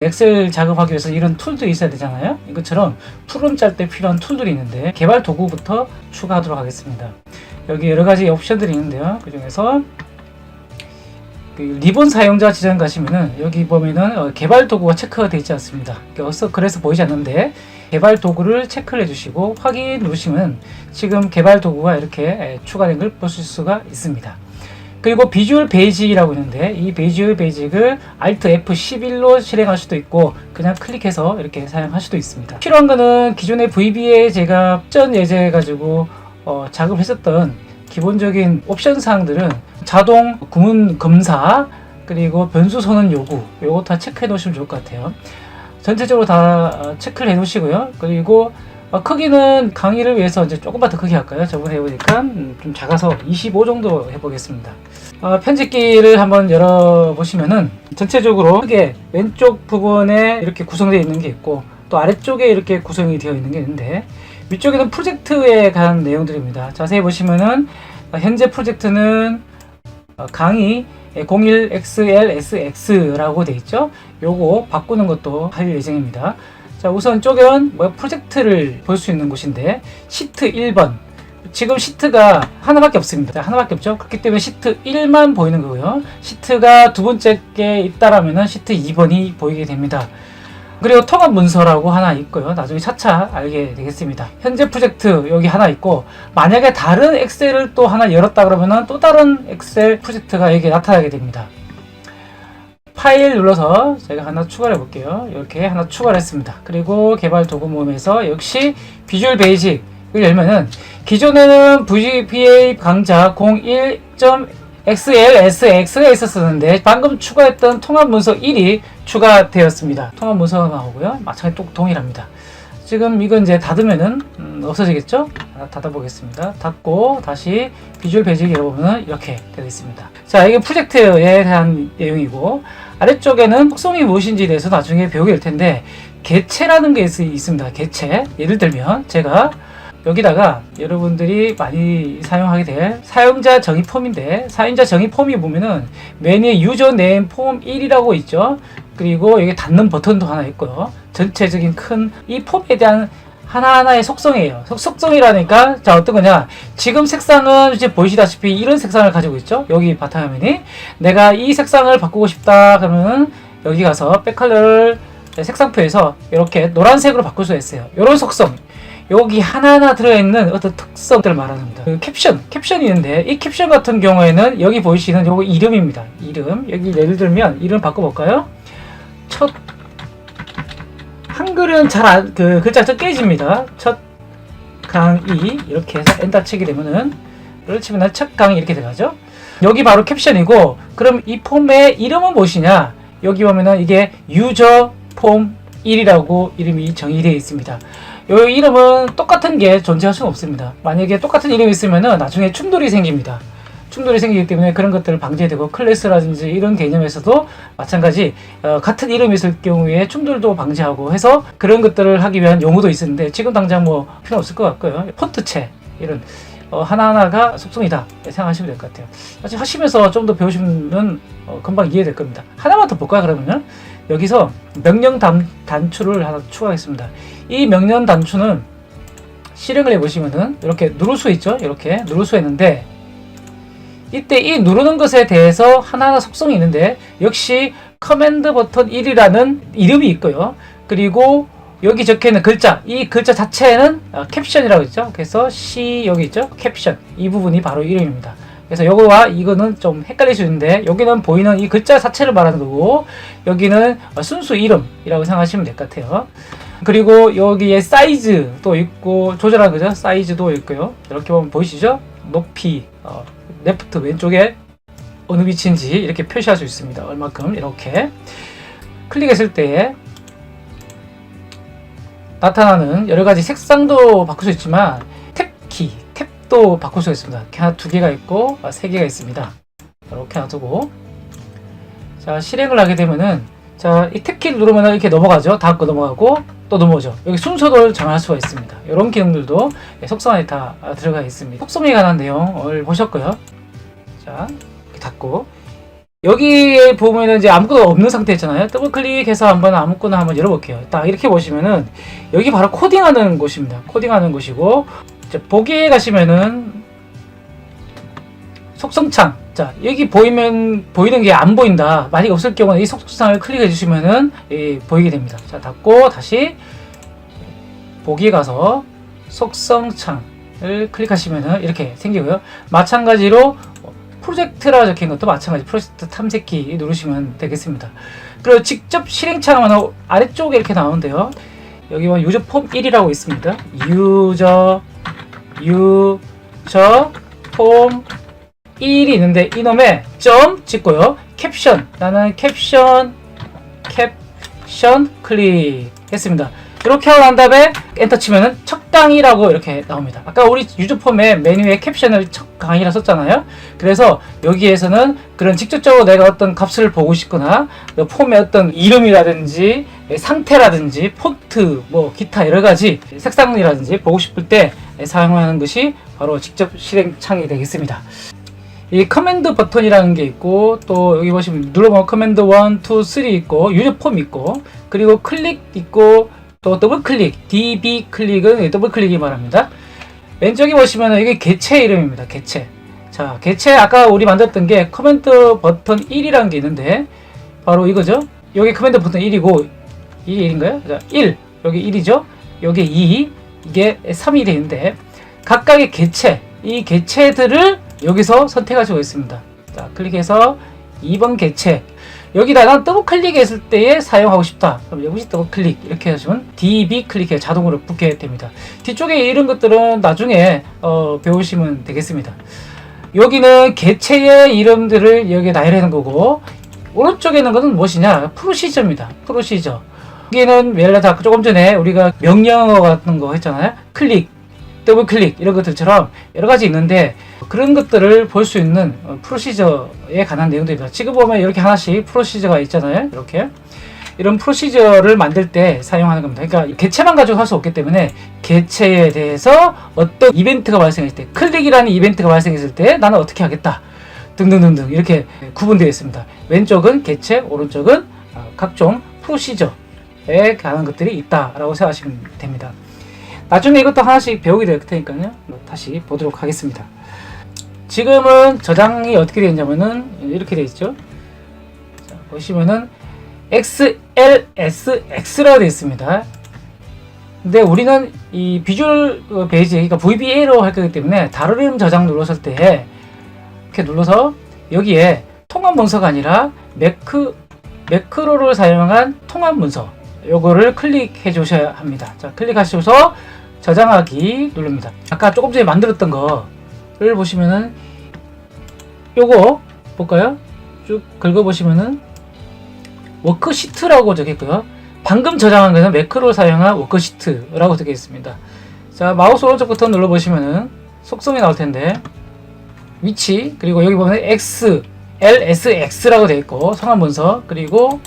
엑셀 작업하기 위해서 이런 툴도 있어야 되잖아요. 이것처럼 프롬 짤 때 필요한 툴들이 있는데 개발 도구부터 추가하도록 하겠습니다. 여기 여러 가지 옵션들이 있는데요. 그 중에서 그 리본 사용자 지정 가시면은 여기 보면은 어, 개발 도구가 체크가 되어 있지 않습니다. 그래서 그래서 보이지 않는데 개발 도구를 체크를 해주시고 확인 누르시면 지금 개발 도구가 이렇게 에, 추가된 걸 보실 수가 있습니다. 그리고 비주얼 베이직이라고 있는데 이 비주얼 베이직을 Alt F11로 실행할 수도 있고 그냥 클릭해서 이렇게 사용할 수도 있습니다. 필요한 거는 기존의 VB에 제가 전 예제 가지고 어, 작업했었던 기본적인 옵션 사항들은 자동 구문 검사 그리고 변수 선언 요구 요거 다 체크해 놓으시면 좋을 것 같아요. 전체적으로 다 어, 체크를 해 놓으시고요. 그리고 어, 크기는 강의를 위해서 이제 조금만 더 크게 할까요? 저번에 해보니까 음, 좀 작아서 25 정도 해보겠습니다. 어, 편집기를 한번 열어보시면은 전체적으로 크게 왼쪽 부분에 이렇게 구성되어 있는 게 있고 또 아래쪽에 이렇게 구성이 되어 있는 게 있는데 위쪽에는 프로젝트에 관한 내용들입니다. 자세히 보시면은 어, 현재 프로젝트는 어, 강의 01XLSX라고 되어 있죠. 요거 바꾸는 것도 할 예정입니다. 자, 우선 쪽은 뭐 프로젝트를 볼 수 있는 곳인데 시트 1번. 지금 시트가 하나밖에 없습니다. 자, 하나밖에 없죠. 그렇기 때문에 시트 1만 보이는 거고요. 시트가 두 번째 게 있다라면은 시트 2번이 보이게 됩니다. 그리고 통합 문서라고 하나 있고요. 나중에 차차 알게 되겠습니다. 현재 프로젝트 여기 하나 있고 만약에 다른 엑셀을 또 하나 열었다 그러면은 또 다른 엑셀 프로젝트가 여기 나타나게 됩니다. 파일 눌러서 제가 하나 추가를 해 볼게요. 이렇게 하나 추가를 했습니다. 그리고 개발 도구 모음에서 역시 비주얼 베이직을 열면은 기존에는 VBA 강좌 01.xlsx가 있었었는데 방금 추가했던 통합 문서 1이 추가되었습니다. 통합 문서가 나오고요. 마찬가지 또 동일합니다. 지금 이건 이제 닫으면은 음, 없어지겠죠? 하나 닫아보겠습니다. 닫고 다시 비주얼 베이직 열어보면 이렇게 되어 있습니다. 자, 이게 프로젝트에 대한 내용이고 아래쪽에는 속성이 무엇인지에 대해서 나중에 배우게 될 텐데 개체라는 게 있, 있습니다. 개체. 예를 들면 제가 여기다가 여러분들이 많이 사용하게 될 사용자 정의 폼인데 사용자 정의 폼이 보면은 메뉴에 유저 네임 폼 1이라고 있죠. 그리고 여기 닫는 버튼도 하나 있고요. 전체적인 큰 이 폼에 대한 하나하나의 속성이에요. 속- 속성이라니까 자 어떤 거냐? 지금 색상은 이제 보이시다시피 이런 색상을 가지고 있죠. 여기 바탕화면이 내가 이 색상을 바꾸고 싶다 그러면 여기 가서 백컬러를 색상표에서 이렇게 노란색으로 바꿀 수가 있어요. 이런 속성. 여기 하나하나 들어있는 어떤 특성들을 말합니다. 그 캡션, 캡션이 있는데 이 캡션 같은 경우에는 여기 보이시는 요거 이름입니다. 이름. 여기 예를 들면 이름 바꿔볼까요? 첫 한글은 잘 안, 그 글자가 좀 깨집니다. 첫 강의 이렇게 해서 엔터 치게 되면은 이를 치면 첫 강의 이렇게 들어가죠. 여기 바로 캡션이고 그럼 이 폼의 이름은 무엇이냐? 여기 보면은 이게 유저 폼 1이라고 이름이 정의되어 있습니다. 이 이름은 똑같은 게 존재할 수는 없습니다. 만약에 똑같은 이름이 있으면은 나중에 충돌이 생깁니다. 충돌이 생기기 때문에 그런 것들을 방지해야 되고 클래스라든지 이런 개념에서도 마찬가지 어, 같은 이름이 있을 경우에 충돌도 방지하고 해서 그런 것들을 하기 위한 용어도 있었는데 지금 당장 뭐 필요 없을 것 같고요. 폰트체 이런 어, 하나하나가 속성이다 생각하시면 될 것 같아요. 사실 하시면서 좀 더 배우시면 어, 금방 이해될 겁니다. 하나만 더 볼까요 그러면은 여기서 명령 단, 단추를 하나 추가하겠습니다. 이 명령 단추는 실행을 해보시면은 이렇게 누를 수 있죠. 이렇게 누를 수 있는데 이때 이 누르는 것에 대해서 하나하나 속성이 있는데 역시 커맨드 버튼 1이라는 이름이 있고요. 그리고 여기 적혀 있는 글자, 이 글자 자체는 어, 캡션이라고 있죠. 그래서 C 여기 있죠. 캡션. 이 부분이 바로 이름입니다. 그래서 요거와 이거는 좀 헷갈릴 수 있는데 여기는 보이는 이 글자 자체를 말하는 거고 여기는 어, 순수 이름이라고 생각하시면 될 것 같아요. 그리고 여기에 사이즈도 있고 조절한 거죠. 사이즈도 있고요. 이렇게 보면 보이시죠? 높이, 어, 레프트 왼쪽에 어느 위치인지 이렇게 표시할 수 있습니다. 얼마큼 이렇게 클릭했을 때 나타나는 여러 가지 색상도 바꿀 수 있지만 탭키, 탭도 바꿀 수 있습니다. 이렇게 하나 두 개가 있고 아, 세 개가 있습니다. 이렇게 놔두고 자 실행을 하게 되면은 자 이 탭키를 누르면 이렇게 넘어가죠. 다음 거 넘어가고 또 넘어오죠. 여기 순서를 정할 수가 있습니다. 이런 기능들도 속성 안에 다 들어가 있습니다. 속성에 관한 내용을 보셨고요. 자 이렇게 닫고 여기에 보면은 이제 아무것도 없는 상태였잖아요. 더블 클릭해서 한번 아무거나 한번 열어볼게요. 딱 이렇게 보시면은 여기 바로 코딩하는 곳입니다. 코딩하는 곳이고 이제 보기에 가시면은 속성창. 자 여기 보이면 보이는 게 안 보인다. 만약 없을 경우는 이 속성창을 클릭해 주시면은 예, 보이게 됩니다. 자 닫고 다시 보기에 가서 속성창을 클릭하시면은 이렇게 생기고요. 마찬가지로 프로젝트라 적힌 것도 마찬가지 프로젝트 탐색기 누르시면 되겠습니다. 그리고 직접 실행창은 아래쪽에 이렇게 나오는데요. 여기 보면 유저 폼 1이라고 있습니다. 유저 유저 폼 1이 있는데 이놈에 점 찍고요. 캡션 나는 캡션 캡션 클릭했습니다. 이렇게 하고 난 다음에 엔터 치면은 첫 강의라고 이렇게 나옵니다. 아까 우리 유저폼에 메뉴에 캡션을 첫 강의라 썼잖아요. 그래서 여기에서는 그런 직접적으로 내가 어떤 값을 보고 싶거나 그 폼의 어떤 이름이라든지 상태라든지 폰트 뭐 기타 여러 가지 색상이라든지 보고 싶을 때 사용하는 것이 바로 직접 실행 창이 되겠습니다. 이 커맨드 버튼이라는 게 있고 또 여기 보시면 눌러보면 커맨드 1, 2, 3 있고 유저 폼 있고 그리고 클릭 있고 또 더블 클릭 DB 클릭은 더블 클릭이 말합니다. 왼쪽에 보시면 이게 개체 이름입니다. 개체. 자, 개체 아까 우리 만들었던 게 커맨드 버튼 1이라는 게 있는데 바로 이거죠. 여기 커맨드 버튼 1이고 이게 1인가요? 자, 1 여기 1이죠. 여기 2 이게 3이 되는데 각각의 개체 이 개체들을 여기서 선택하시고 있습니다. 자, 클릭해서 2번 개체 여기다가 더블 클릭했을 때에 사용하고 싶다. 그럼 여기서 더블 클릭 이렇게 하시면 DB 클릭해 자동으로 붙게 됩니다. 뒤쪽에 이런 것들은 나중에 어, 배우시면 되겠습니다. 여기는 개체의 이름들을 여기에 나열하는 거고 오른쪽에 있는 것은 무엇이냐? 프로시저입니다. 프로시저. 여기는 들어 조금 전에 우리가 명령어 같은 거 했잖아요. 클릭, 더블 클릭 이런 것들처럼 여러 가지 있는데 그런 것들을 볼 수 있는 어, 프로시저에 관한 내용들입니다. 지금 보면 이렇게 하나씩 프로시저가 있잖아요. 이렇게 이런 프로시저를 만들 때 사용하는 겁니다. 그러니까 개체만 가지고 할 수 없기 때문에 개체에 대해서 어떤 이벤트가 발생했을 때 클릭이라는 이벤트가 발생했을 때 나는 어떻게 하겠다 등등등등 이렇게 구분되어 있습니다. 왼쪽은 개체, 오른쪽은 어, 각종 프로시저에 관한 것들이 있다라고 생각하시면 됩니다. 나중에 이것도 하나씩 배우게 될 테니까요. 다시 보도록 하겠습니다. 지금은 저장이 어떻게 되어 있냐면은 이렇게 되어 있죠. 자, 보시면은 XLSX라고 되어 있습니다. 근데 우리는 이 비주얼 베이지, 그러니까 VBA로 할 거기 때문에 다른 이름 저장 눌렀을 때 이렇게 눌러서 여기에 통합 문서가 아니라 매크 매크로를 사용한 통합 문서 요거를 클릭해 주셔야 합니다. 자, 클릭하셔서 저장하기 누릅니다. 아까 조금 전에 만들었던 거를 보시면은 요거 볼까요? 쭉 긁어 보시면은 워크시트라고 적혀 있고요. 방금 저장한 것은 매크로 사용한 워크시트라고 적혀 있습니다. 자, 마우스 오른쪽 버튼 눌러 보시면은 속성이 나올 텐데 위치 그리고 여기 보면 X, LSX라고 되어 있고 성함 문서 그리고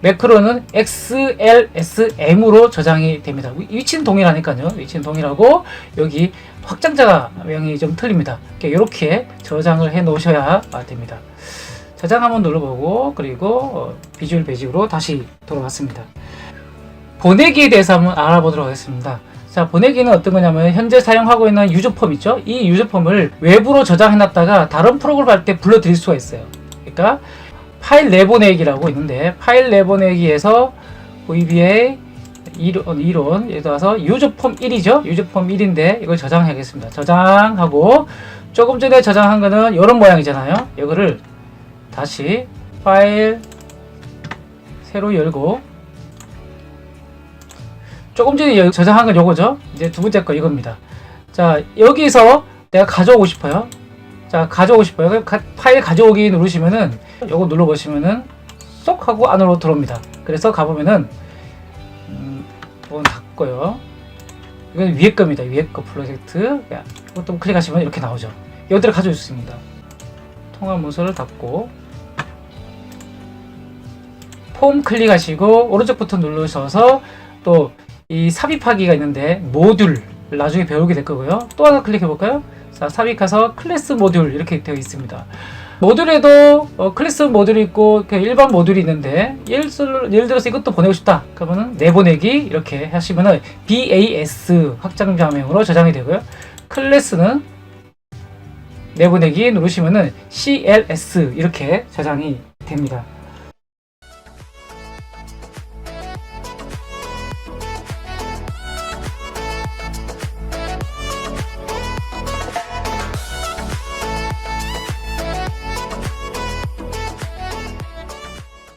매크로는 XLSM으로 저장이 됩니다. 위- 위치는 동일하니까요. 위치는 동일하고 여기 확장자 명이 좀 틀립니다. 이렇게 저장을 해 놓으셔야 됩니다. 저장 한번 눌러보고 그리고 어, 비주얼 베이직으로 다시 돌아왔습니다. 보내기에 대해서 한번 알아보도록 하겠습니다. 자, 보내기는 어떤 거냐면 현재 사용하고 있는 유저 폼 있죠? 이 유저 폼을 외부로 저장해 놨다가 다른 프로그램 할 때 불러드릴 수가 있어요. 그러니까 파일 내보내기라고 있는데 파일 내보내기에서 VBA 이론, 이론 예를 들어서 유저폼 1이죠? 유저폼 1인데 이걸 저장하겠습니다. 저장하고 조금 전에 저장한 거는 이런 모양이잖아요. 이거를 다시 파일 새로 열고 조금 전에 여- 저장한 건 요거죠? 이제 두 번째 거 이겁니다. 자 여기서 내가 가져오고 싶어요. 자 가져오고 싶어요. 파일 가져오기 누르시면은 요거 눌러보시면은 쏙 하고 안으로 들어옵니다. 그래서 가보면은 음, 이건 닫고요. 이건 위에 겁니다. 위에 거 프로젝트. 야, 이것도 클릭하시면 이렇게 나오죠. 이것들을 가져올 수 있습니다. 통화 문서를 닫고 폼 클릭하시고 오른쪽 버튼 누르셔서 또 이 삽입하기가 있는데 모듈 나중에 배우게 될 거고요. 또 하나 클릭해 볼까요? 자, 삽입해서 클래스 모듈 이렇게 되어 있습니다. 모듈에도 어, 클래스 모듈이 있고 그 일반 모듈이 있는데 예를, 들- 예를 들어서 이것도 보내고 싶다 그러면은 내보내기 이렇게 하시면은 BAS 확장자명으로 저장이 되고요. 클래스는 내보내기 누르시면은 CLS 이렇게 저장이 됩니다.